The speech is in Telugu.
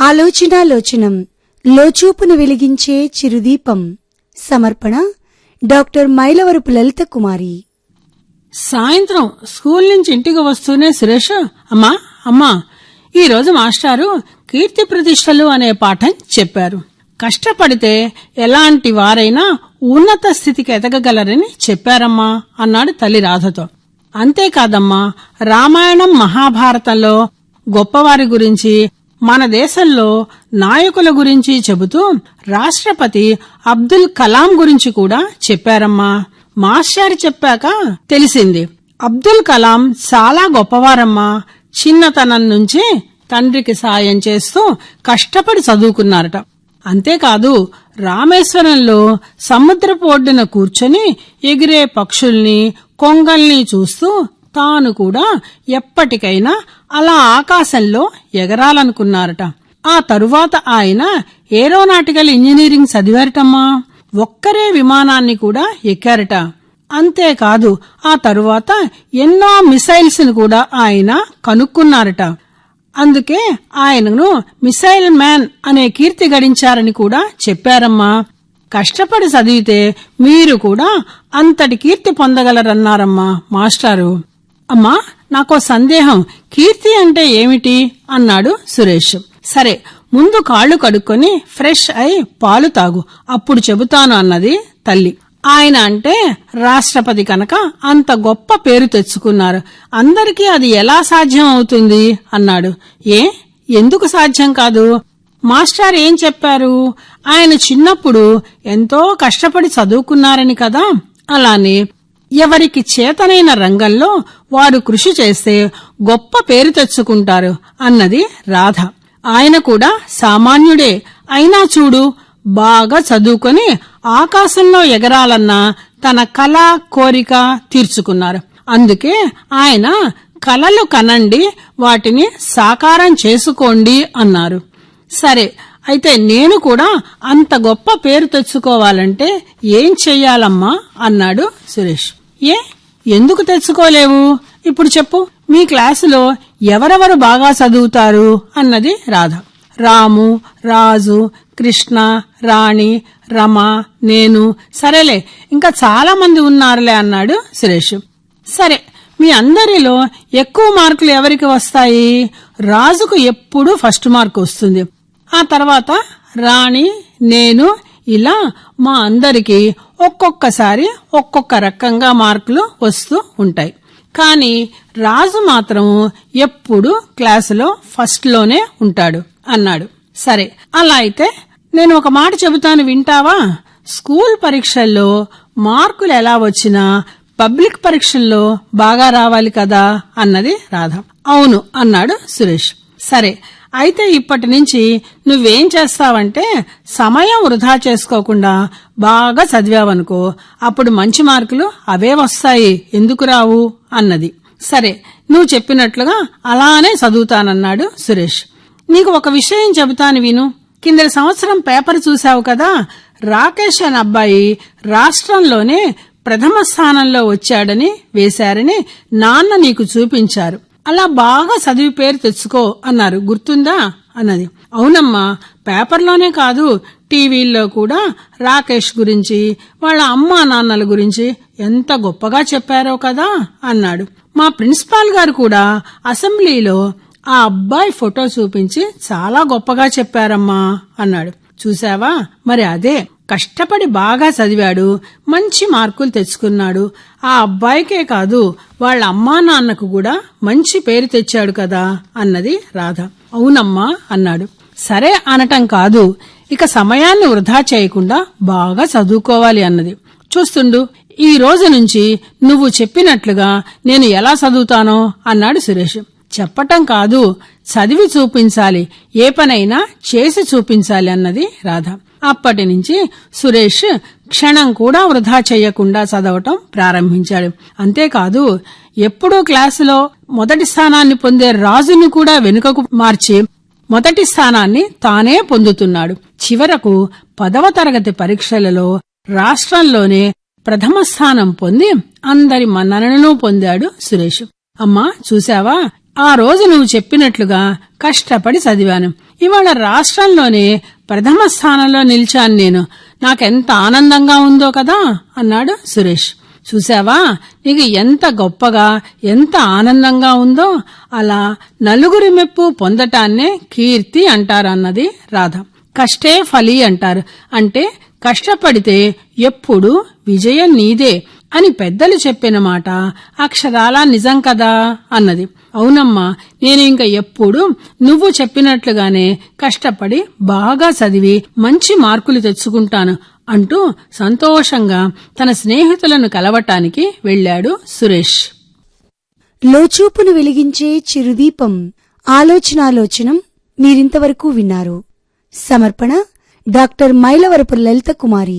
ఆలోచనాలోచనం లోచూపును వెలిగించే చిరుదీపం. సమర్పణ డాక్టర్ మైలవరపు లలిత కుమారి. సాయంత్రం స్కూల్ నుంచి ఇంటికి వస్తూనే సురేష్ అమ్మా అమ్మా ఈ రోజు మాస్టారు కీర్తి ప్రతిష్టలు అనే పాఠం చెప్పారు. కష్టపడితే ఎలాంటి వారైనా ఉన్నత స్థితికి ఎదగగలరని చెప్పారమ్మా అన్నాడు తల్లి రాధతో. అంతేకాదమ్మా రామాయణం మహాభారతంలో గొప్పవారి గురించి మన దేశంలో నాయకుల గురించి చెబుతూ రాష్ట్రపతి అబ్దుల్ కలాం గురించి కూడా చెప్పారమ్మా. మాస్టర్ చెప్పాక తెలిసింది. అబ్దుల్ కలాం చాలా గొప్పవారమ్మా. చిన్నతనం నుంచి తండ్రికి సాయం చేస్తూ కష్టపడి చదువుకున్నారట. అంతేకాదు రామేశ్వరంలో సముద్రపు ఒడ్డున కూర్చొని ఎగిరే పక్షుల్ని కొంగల్ని చూస్తూ తాను కూడా ఎప్పటికైనా అలా ఆకాశంలో ఎగరాలనుకున్నారట. ఆ తరువాత ఆయన ఏరోనాటికల్ ఇంజనీరింగ్ చదివారటమ్మా. ఒక్కరే విమానాన్ని కూడా ఎక్కారట. అంతేకాదు ఆ తరువాత ఎన్నో మిసైల్స్ను కూడా ఆయన కనుక్కున్నారట. అందుకే ఆయనను మిసైల్ మ్యాన్ అనే కీర్తి గడించారని కూడా చెప్పారమ్మా. కష్టపడి చదివితే మీరు కూడా అంతటి కీర్తి పొందగలరన్నారమ్మా మాస్టారు. అమ్మా నాకో సందేహం. కీర్తి అంటే ఏమిటి? అన్నాడు సురేష్. సరే ముందు కాళ్ళు కడుక్కొని ఫ్రెష్ అయి పాలు తాగు. అప్పుడు చెబుతాను అన్నది తల్లి. ఆయన అంటే రాష్ట్రపతి కనుక అంత గొప్ప పేరు తెచ్చుకున్నారు. అందరికీ అది ఎలా సాధ్యం అవుతుంది? అన్నాడు. ఏ? ఎందుకు సాధ్యం కాదు? మాస్టర్ ఏం చెప్పారు? ఆయన చిన్నప్పుడు ఎంతో కష్టపడి చదువుకున్నారని కదా? అలానే ఎవరికి చేతనైన రంగంలో వారు కృషి చేస్తే గొప్ప పేరు తెచ్చుకుంటారు అన్నది రాధ. ఆయన కూడా సామాన్యుడే. అయినా చూడు బాగా చదువుకొని ఆకాశంలో ఎగరాలన్న తన కళ కోరిక తీర్చుకున్నారు. అందుకే ఆయన కలలు కనండి వాటిని సాకారం చేసుకోండి అన్నారు. సరే అయితే నేను కూడా అంత గొప్ప పేరు తెచ్చుకోవాలంటే ఏం చెయ్యాలమ్మా? అన్నాడు సురేష్. ఏ? ఎందుకు తెచ్చుకోలేవు ఇప్పుడు చెప్పు. మీ క్లాసులో ఎవరెవరు బాగా చదువుతారు? అన్నది రాధ. రాము రాజు కృష్ణ రాణి రమ నేను. సరేలే ఇంకా చాలా మంది ఉన్నారులే అన్నాడు సురేష్. సరే మీ అందరిలో ఎక్కువ మార్కులు ఎవరికి వస్తాయి? రాజుకు ఎప్పుడూ ఫస్ట్ మార్క్ వస్తుంది. ఆ తర్వాత రాణి నేను ఇలా మా అందరికీ ఒక్కొక్కసారి ఒక్కొక్క రకంగా మార్కులు వస్తూ ఉంటాయి. కానీ రాజు మాత్రం ఎప్పుడు క్లాసులో ఫస్ట్లోనే ఉంటాడు అన్నాడు. సరే అలా అయితే నేను ఒక మాట చెబుతాను వింటావా? స్కూల్ పరీక్షల్లో మార్కులు ఎలా వచ్చినా పబ్లిక్ పరీక్షల్లో బాగా రావాలి కదా అన్నది రాధ. అవును అన్నాడు సురేష్. సరే అయితే ఇప్పటి నుంచి నువ్వేం చేస్తావంటే సమయం వృధా చేసుకోకుండా బాగా చదివావనుకో అప్పుడు మంచి మార్కులు అవే వస్తాయి. ఎందుకు రావు? అన్నది. సరే నువ్వు చెప్పినట్లుగా అలానే చదువుతానన్నాడు సురేష్. నీకు ఒక విషయం చెబుతాను విను. కిందటి సంవత్సరం పేపర్ చూశావు కదా రాకేష్ అనే అబ్బాయి రాష్ట్రంలోనే ప్రథమ స్థానంలో వచ్చాడని వేశారని నాన్న నీకు చూపించారు. అలా బాగా చదివి పేరు తెచ్చుకో అన్నారు. గుర్తుందా? అన్నది. అవునమ్మా పేపర్లోనే కాదు టీవీల్లో కూడా రాకేష్ గురించి వాళ్ళ అమ్మా నాన్నల గురించి ఎంత గొప్పగా చెప్పారో కదా అన్నాడు. మా ప్రిన్సిపాల్ గారు కూడా అసెంబ్లీలో ఆ అబ్బాయి ఫోటో చూపించి చాలా గొప్పగా చెప్పారమ్మా అన్నాడు. చూసావా మరి అదే కష్టపడి బాగా చదివాడు మంచి మార్కులు తెచ్చుకున్నాడు. ఆ అబ్బాయికే కాదు వాళ్ళ అమ్మా నాన్నకు కూడా మంచి పేరు తెచ్చాడు కదా అన్నది రాధ. అవునమ్మా అన్నాడు. సరే అనటం కాదు. ఇక సమయాన్ని వృధా చేయకుండా బాగా చదువుకోవాలి అన్నది. చూస్తుండు ఈ రోజు నుంచి నువ్వు చెప్పినట్లుగా నేను ఎలా చదువుతానో అన్నాడు సురేష్. చెప్పటం కాదు చదివి చూపించాలి ఏ పనైనా చేసి చూపించాలి అన్నది రాధ. అప్పటి నుంచి సురేష్ క్షణం కూడా వృధా చేయకుండా చదవటం ప్రారంభించాడు. అంతేకాదు ఎప్పుడూ క్లాసులో మొదటి స్థానాన్ని పొందే రాజుని కూడా వెనుకకు మార్చి మొదటి స్థానాన్ని తానే పొందుతున్నాడు. చివరకు పదవ తరగతి పరీక్షలలో రాష్ట్రంలోనే ప్రథమ స్థానం పొంది అందరి మన్ననను పొందాడు సురేష్. అమ్మా చూశావా? ఆ రోజు నువ్వు చెప్పినట్లుగా కష్టపడి చదివాను. ఇవాళ రాష్ట్రంలోనే ప్రథమ స్థానంలో నిలిచాను నేను. నాకెంత ఆనందంగా ఉందో కదా అన్నాడు సురేష్. చూసావా నీకు ఎంత గొప్పగా ఎంత ఆనందంగా ఉందో అలా నలుగురి మెప్పు పొందటాన్నే కీర్తి అంటారన్నది రాధ. కష్టే ఫలి అంటారు. అంటే కష్టపడితే ఎప్పుడు విజయం నీదే. అని పెద్దలు చెప్పిన మాట అక్షరాలా నిజం కదా అన్నది. అవునమ్మా నేను ఇంక ఎప్పుడు నువ్వు చెప్పినట్లుగానే కష్టపడి బాగా చదివి మంచి మార్కులు తెచ్చుకుంటాను అంటూ సంతోషంగా తన స్నేహితులను కలవటానికి వెళ్ళాడు సురేష్. లోచూపును వెలిగించే చిరుదీపం ఆలోచనాలోచనం మీరింతవరకు విన్నారు. సమర్పణ డాక్టర్ మైలవరపు లలిత కుమారి.